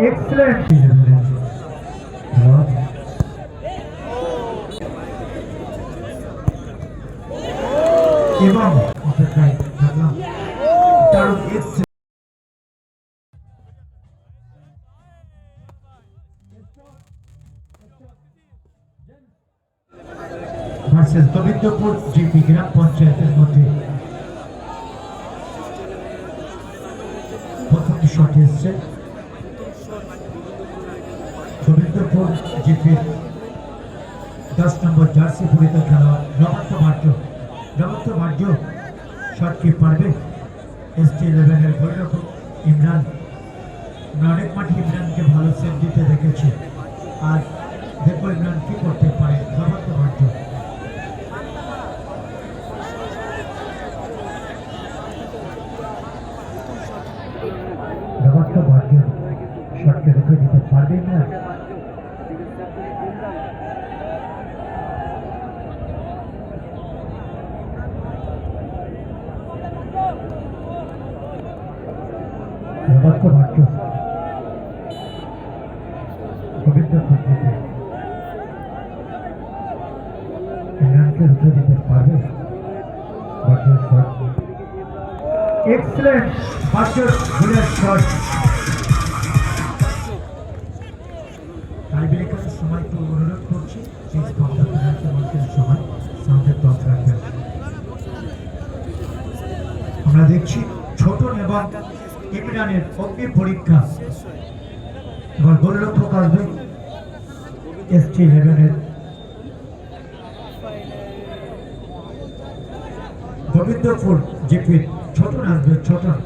Excellent. এসছে গোবিন্দপুর জিপির দশ নম্বর জার্সি পরিত খেলোয়াড় রমন্ত মার্য রমন্ত মার্য শট কি পারবে। এস টি ইলেভেনের গোলরক্ষক ইমরান আমরা অনেক মাঠে ইমরানকে ভালো সেট দিতে দেখেছি। আর দেখব ইমরান কি করতে পারে রমন্ত মার্য রমন্ত মার্য শটকে রুখে দিতে পারবে না শট টাইব্রেকারের সময় করছি। আমরা দেখছি ছোট এবং ইমরানের অগ্নি পরীক্ষা। এবার গোলরক্ষক আসবে এস টি ইলেভেনের গোবিন্দপুর জিপির ছোটন আসবে ছোটন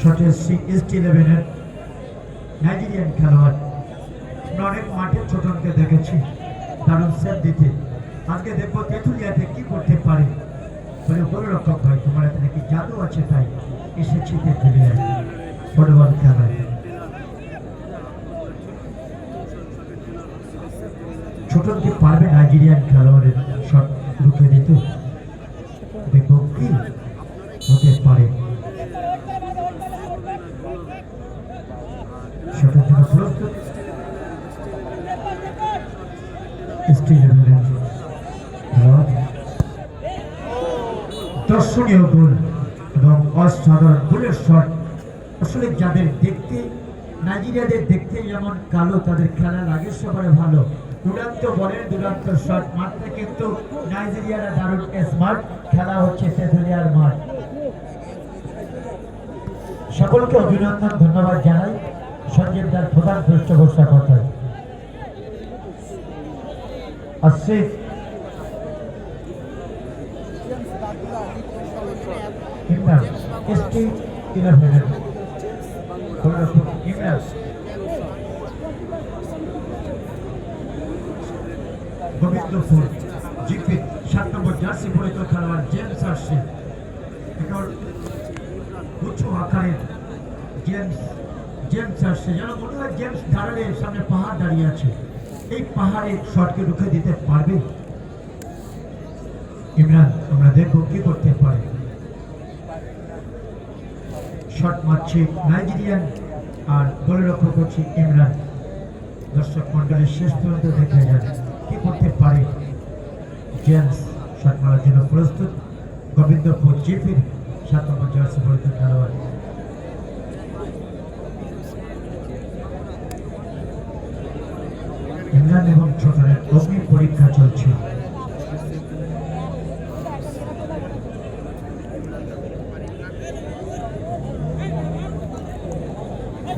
শটে এস টি ইলেভেনের নাইজেরিয়ান খেলোয়াড়। আমরা অনেক মাঠে ছোটনকে দেখেছি, দারুণ সেট দিতে। আজকে দেখব তেঁতুলিয়াতে কি করতে পারে। বলে গোলরক্ষক ভাই, তোমার এতে নাকি জাদু আছে তাই? এসেছি তেঁতুলিয়ায় ফুটবল খেলায় ছোট কি পারবে নাইজেরিয়ান খেলোয়াড়ের শট রুখে দিতে? দেখব কি? হতে পারে। দর্শনীয় গোল এবং অসাধারণ গোলের শট। আসলে যাদের দেখতে, নাইজেরিয়াদের দেখতে যেমন কালো, তাদের খেলা লাগে সবার ভালো। দুরান্ত বলের দুরান্ত শট মাঠটা কিন্তু নাইজেরিয়ারা দারুণ স্মার্ট খেলা হচ্ছে তেঁতুলিয়ার মাঠ। সকলকে অভিনন্দন, ধন্যবাদ জানাই। সঞ্জীব দার প্রধান পৃষ্ঠপোষকতায় আসছে ইমরান এসটি ইলেভেনের গোলরক্ষক ইমরান গোবিন্দপুর জিপি সাত নম্বর জার্সি পরিত খেলোয়াড় জেমস আসছে একেবারে উঁচু আকারের জেমস জেমস আসছে যেন মনে হয় জেমস দাঁড়ালে সামনে পাহাড় দাঁড়িয়ে আছে এই পাহাড়ে শটকে রুখে দিতে পারবে ইমরান আমরা দেখব কি করতে পারে শট মারছে নাইজেরিয়ান আর গোলরক্ষক হচ্ছে ইমরান। দর্শক মন্ডলের শেষ পর্যন্ত দেখে যান কি করতে পারে জেমস। শট মারার জন্য প্রস্তুত গোবিন্দপুর জিপির সাত নম্বর জার্সি পরিত খেলোয়াড়। ইমরান এবং ছোটনের অগ্নি পরীক্ষা চলছে।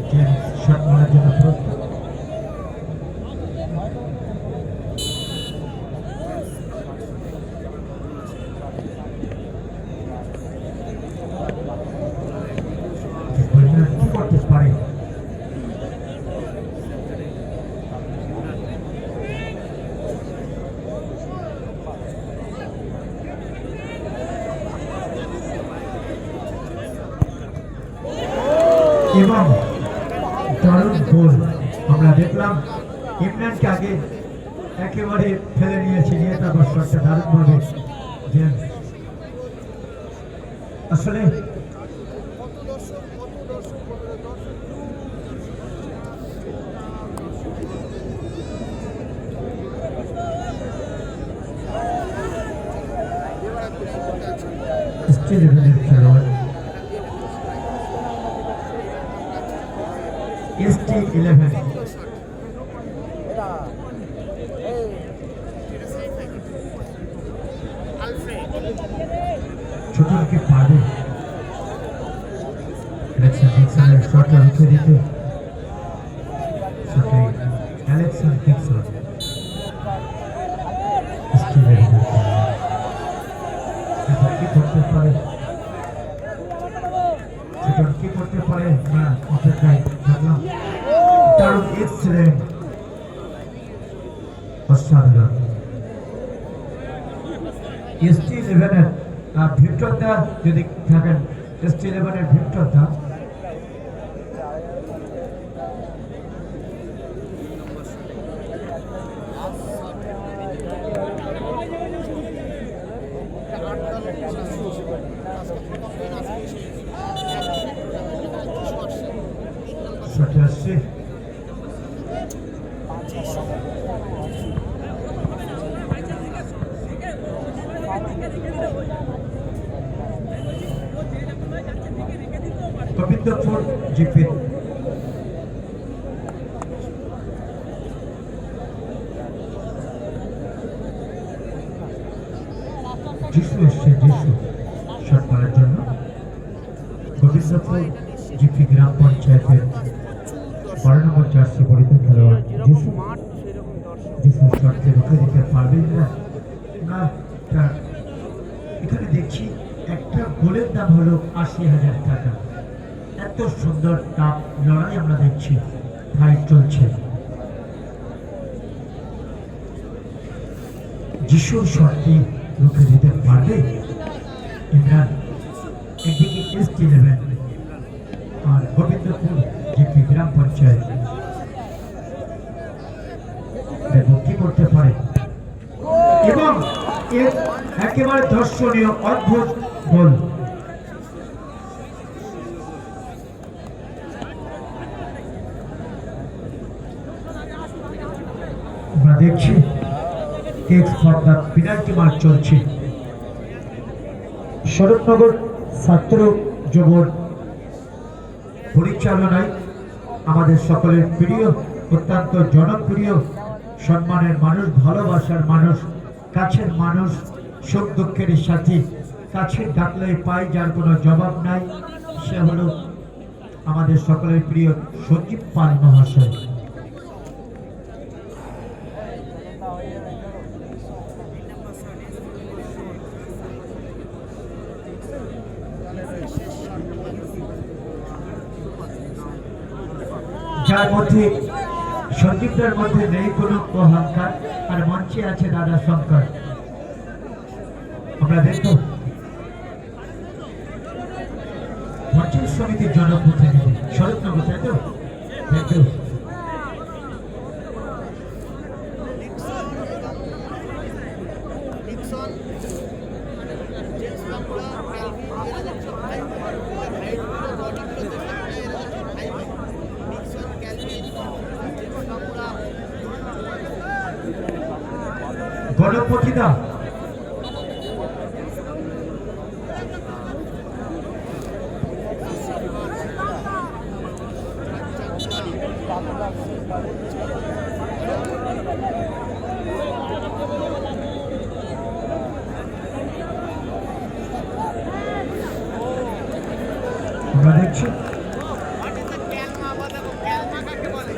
জেমস শট মারার জন্য আমরা দেখলাম ইমরানকে আগে একেবারে ফেলে নিয়েছি, নিয়ে তারপর শটটা দারুণভাবে দেন আসলে স্টেজ ইভেন্টের খেলোয়াড় ইলেভেন ছোটকে পারবে অ্যালেক্সন শটটা রুখে দিতে। পারে। পারে? এক্সিলেন্ট। অসাধারণ। ইলেভেনের ভিক্টরদা যদি থাকেন এসটি ইলেভেনের ভিক্টরদা শটে আসছে। গোবিন্দপুর জিপি যিশু এসছে যিশু শট মারার জন্য গোবিন্দপুর জিপি গ্রাম পঞ্চায়েতের বারো নম্বর জার্সি পরিতে খেলোয়াড় যিশু। যিশু শটকে রুখে দিতে পারবেন না না তা- এখানে দেখছি একটা গোলের দাম হলো আশি হাজার টাকা। এত সুন্দর কাপ লড়াই আমরা দেখছি। ফাইট চলছে। যিশুর শটটি রুখে দিতে পারবে? ইমরান এস ইলেভেন আর গোবিন্দপুর জিপি গ্রাম পঞ্চায়েত। কি করতে পারে। এবং একেবারে দর্শনীয় অদ্ভুত গোল আমরা দেখছি এক্স ফর্দা পেনাল্টি মার্ক চলছে। শরৎনগর ছাত্র যুবর পরিচালনায় আমাদের সকলের প্রিয়, অত্যন্ত জনপ্রিয়, সম্মানের মানুষ, ভালোবাসার মানুষ, কাছের মানুষ, সুখ দুঃখের সাথী, কাছে ডাকলে পাই যার কোনো জবাব নাই, সে হলো আমাদের সকলের প্রিয় সজীব পাল মহাশয়। যার মধ্যে সন্দীপদের মধ্যে নেই কোনো অহংকার, আর মঞ্চে আছে দাদা শঙ্কর আমরা দেখব। মঞ্চের সমিতির জনপ্রতিনিধি শরৎনগর, তাই তো? Thank Nixon James Bangla Calvin এরা যাচ্ছে ভাই হাইটগুলো বডিগুলো দেখে মনে হয় এরা যাচ্ছে ভাই ভাই নিক্সন ক্যালভিন জেমস বাংলা গণপতিদা আমরা দেখছি হোয়াট ইজ দ্য ক্যালমা বা দেখো ক্যালমা কাকে বলে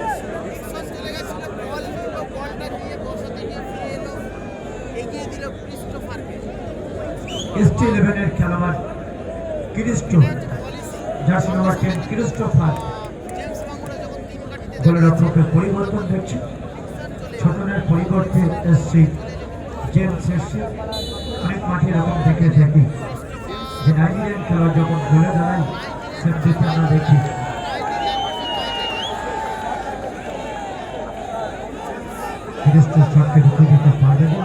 নিক্সন চলে গেছিল বল নিল বলটা নিয়ে বসাতে গিয়ে ফিরে এলো এগিয়ে দিল ক্রিস্টোফারকে এসটি ইলেভেনের খেলোয়াড় ক্রিস্টো জার্সি নম্বর টেন ক্রিস্টোফার। কাটিতে গোলরক্ষকের পরিবর্তন দেখছি। ছোটনের পরিবর্তে এসছি জেমস এসছে। অনেক মাঠে এরকম দেখে থাকি যে নাইজেরিয়ান খেলোয়াড় যখন ঘুরে দাঁড়ায় সেমটিতে আমরা দেখি। ক্রিস্টো শটকে ঢুকে দিতে পারবে না।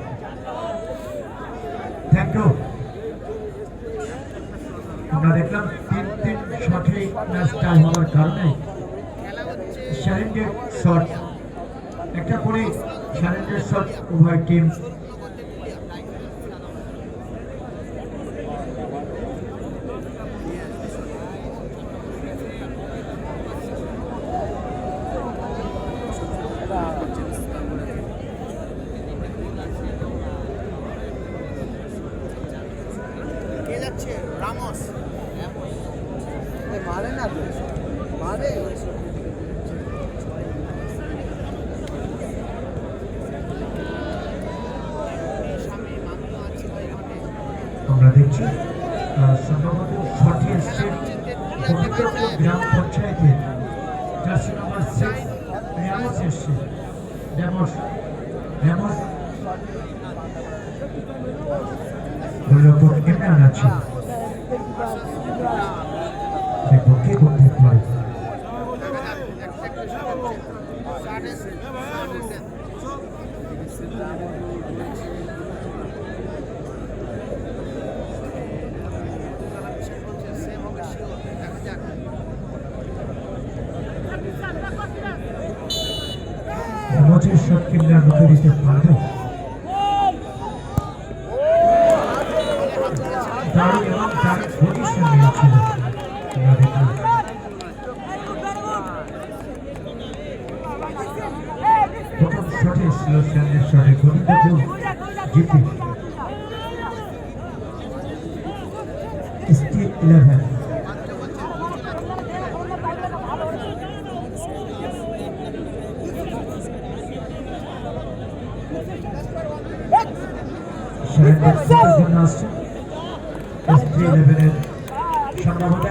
শটে ম্যাচটা হওয়ার কারণে খেলা শট একটা করে স্যারেন্ডার শট উভয় টিম স্বরূপনগর তেঁতুলিয়া টাইগার কে যাচ্ছে রামস মারে না তো মারে সামনে মামলা আছে ভাই মাঠে আমরা দেখছি আহ, সম্ভবত শটে এসছে পবিত্রপুর গ্রাম পঞ্চায়েতের জার্সি নম্বর সিক্স র্যামস এসছে গোলরক্ষক ইমরান আছে দেখব কে করতে পারে দেখা যাক একটা একটা শুরু হচ্ছে সাড়ে সাড়ে সেম হবে শিওর দেখা যাক র্যামসের সব ইমরান রুখে দিতে পারবে? সম্ভবত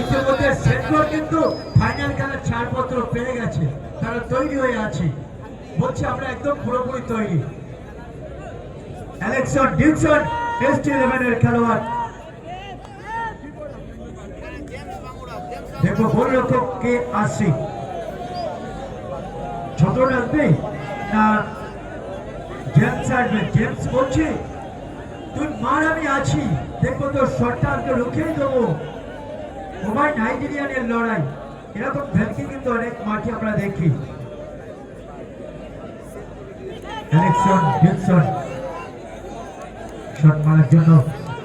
ইতিমধ্যে কিন্তু ফাইনাল খেলার ছাড়পত্র পেয়ে গেছে। তারা তৈরি হয়ে আছে। বলছে, আমরা একদম পুরোপুরি তৈরি। অ্যালেক্সন ডিকসন টেস্ট ইলেভেনের খেলোয়াড়। দেখো গোলরক্ষক কে আসছে। ছোট আসবে না জেমস আসবে। জেমস বলছে তুই মার আমি আছি। দেখব তোর শটটা আজকে রুখিয়ে দেবো। ওভার নাইজেরিয়ানের লড়াই। এরকম ভেলকি কিন্তু অনেক মাঠে আমরা দেখি। অ্যালেক্সন ডিকসন শট মারার জন্য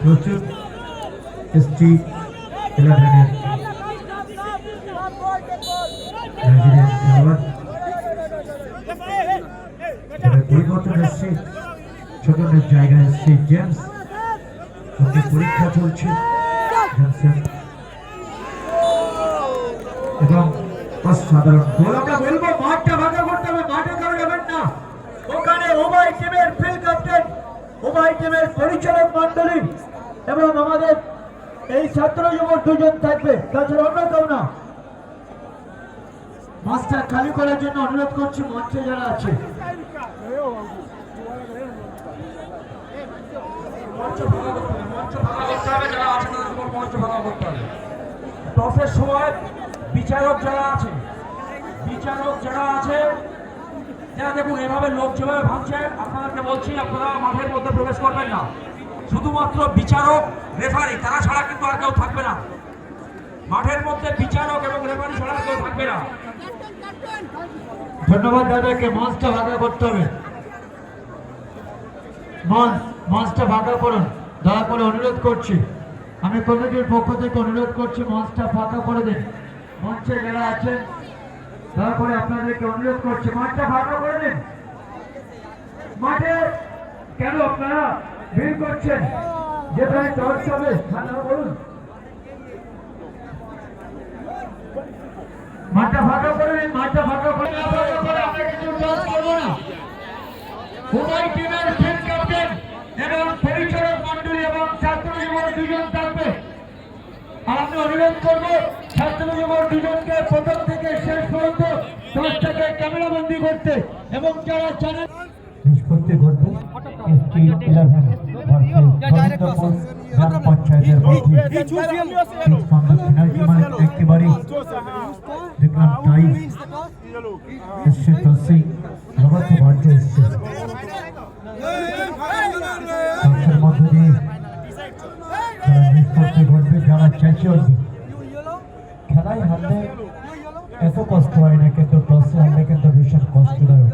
প্রচুর এসটি ইলেভেনের ছোটনের জায়গায় এসছে জেমস ওকে পরীক্ষা চলছে। এবং অসাধারণ গোল। আমরা বলব, মাঠটা ভাঙা করতে হবে, মাঠে কারও যাবেন না। ওখানে উভয় টিমের ফিল্ড ক্যাপ্টেন উভয় টিমের পরিচালক মন্ডলী এবং আমাদের এই ছাত্র যুবক দুজন থাকবে। তাছাড়া অন্য কেউ না। মাস্টার খালি করার জন্য অনুরোধ করছি, মঞ্চে যারা আছে মঞ্চ ভাঙা করতে হবে মঞ্চ ভাঙা করতে হবে যারা আছে তাদের উপর মঞ্চ ভাঙা করতে হবে টসের সময় বিচারক যারা আছে, বিচারক যারা আছে, যারা দেখুন এভাবে লোক যেভাবে ভাঙছে আপনাদেরকে বলছি, আপনারা মাঠের মধ্যে প্রবেশ করবেন না। শুধুমাত্র বিচারক রেফারি তারা ছাড়া কিন্তু আর কেউ থাকবে না। মাঠের মধ্যে বিচারক এবং রেফারি ছাড়া কেউ থাকবে না। ধন্যবাদ দাদাকে মঞ্চটা ভাঙা করতে হবে। মঞ্চ। মঞ্চটা ফাঁকা করুন, দয়া করে অনুরোধ করছি। আমি কমিটির পক্ষ থেকে অনুরোধ করছি, মঞ্চটা ফাঁকা করে দিন। মঞ্চে যারা আছেন, দয়া করে আপনাদেরকে অনুরোধ করছি মাঠটা ফাঁকা করে দিন। মাঠে কেন আপনারা ভিড় করছেন? যেখানে টর্চ হবে ফাঁকা করুন। মাঠটা ফাঁকা করে দিন, মাঠটা ফাঁকা করে আমরা কিছু টর্চ করব না ফিল্ড ক্যাপ্টেন এবং পরিচালক মন্ডলী এবং ছাত্র যুবক দুজন থাকবে আর আমি অনুরোধ করব ছাত্র যুবক দুজনকে প্রথম থেকে শেষ পর্যন্ত দশটাকে ক্যামেরাবন্দি করতে এবং যারা চ্যানেল নিষ্পত্তি গ্রাম পঞ্চায়েতের মধ্যে দেখলাম যারা খেলায় হারলে এত কষ্ট হয় না কিন্তু টসে হারলে কিন্তু ভীষণ কষ্টদায়ক।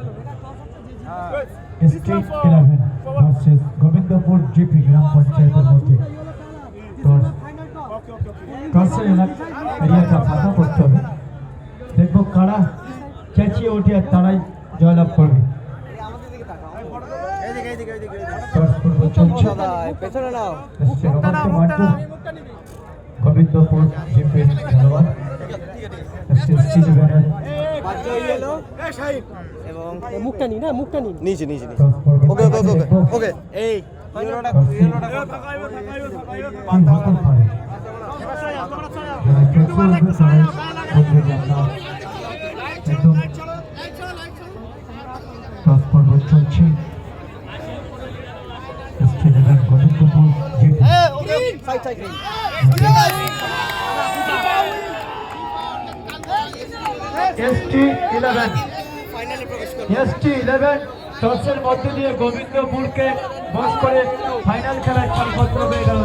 Street eleven versus Gobindapur GP গ্রাম পঞ্চায়েতের মধ্যে টসে এরিয়াটা ফাঁকা করতে হবে। দেখব কারা চেঁচিয়ে উঠে আর তারাই জয়লাভ করবে। চলছে। জিপি বাচ্চা হয়ে গেল এবং মুখটা নি না মুখটা নি নিচে নিচে নিচে। ওকে ওকে ওকে এই হতে পারে যারা চেঁচিয়ে উঠবে তারাই বলবে যে আমরা একদম টস পর্ব চলছে still eleven Gobindapur GP side side eleven eleven মধ্য দিয়ে গোবিন্দপুরকে বস করে ফাইনাল খেলায় ছাড়পত্র পেয়ে গেল